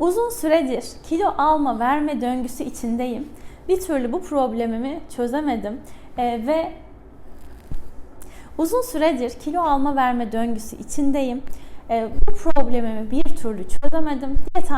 Uzun süredir kilo alma verme döngüsü içindeyim. Bir türlü bu problemimi çözemedim Ee, ve uzun süredir kilo alma verme döngüsü içindeyim. Ee, bu problemimi bir türlü çözemedim. Diyet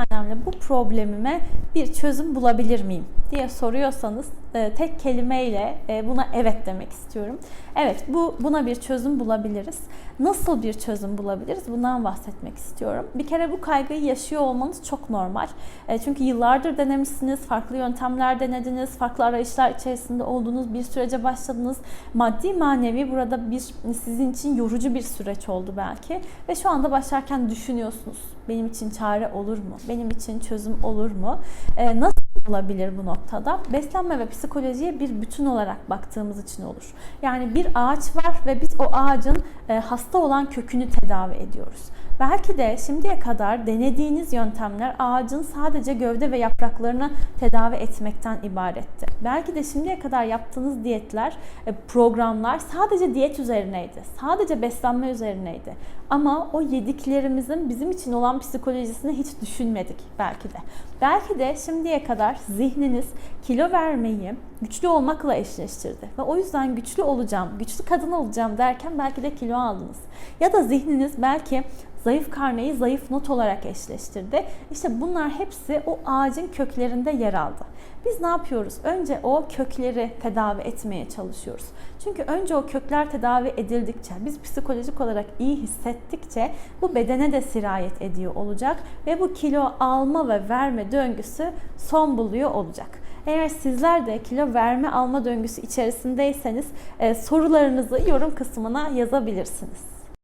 bu problemime bir çözüm bulabilir miyim diye soruyorsanız e, tek kelimeyle e, buna evet demek istiyorum. Evet bu buna bir çözüm bulabiliriz. Nasıl bir çözüm bulabiliriz? Bundan bahsetmek istiyorum. Bir kere bu kaygıyı yaşıyor olmanız çok normal. E, çünkü yıllardır denemişsiniz, farklı yöntemler denediniz, farklı arayışlar içerisinde olduğunuz bir sürece başladınız. Maddi manevi burada bir sizin için yorucu bir süreç oldu belki ve şu anda başlarken düşünüyorsunuz. Benim için çare olur mu? Benim için çözüm olur mu? Nasıl olabilir bu noktada? Beslenme ve psikolojiye bir bütün olarak baktığımız için olur. Yani bir ağaç var ve biz o ağacın e, hasta olan kökünü tedavi ediyoruz. Belki de şimdiye kadar denediğiniz yöntemler ağacın sadece gövde ve yapraklarını tedavi etmekten ibaretti. Belki de şimdiye kadar yaptığınız diyetler, e, programlar sadece diyet üzerineydi. Sadece beslenme üzerineydi. Ama o yediklerimizin bizim için olan psikolojisini hiç düşünmedik belki de. Belki de şimdiye kadar zihniniz kilo vermeyi güçlü olmakla eşleştirdi. Ve o yüzden güçlü olacağım, güçlü kadın olacağım derken belki de kilo aldınız. Ya da zihniniz belki zayıf karneyi zayıf not olarak eşleştirdi. İşte bunlar hepsi o ağacın köklerinde yer aldı. Biz ne yapıyoruz? Önce o kökleri tedavi etmeye çalışıyoruz. Çünkü önce o kökler tedavi edildikçe, biz psikolojik olarak iyi hissettikçe bu bedene de sirayet ediyor olacak ve bu kilo alma ve verme döngüsü son buluyor olacak. Eğer sizler de kilo verme alma döngüsü içerisindeyseniz e, sorularınızı yorum kısmına yazabilirsiniz.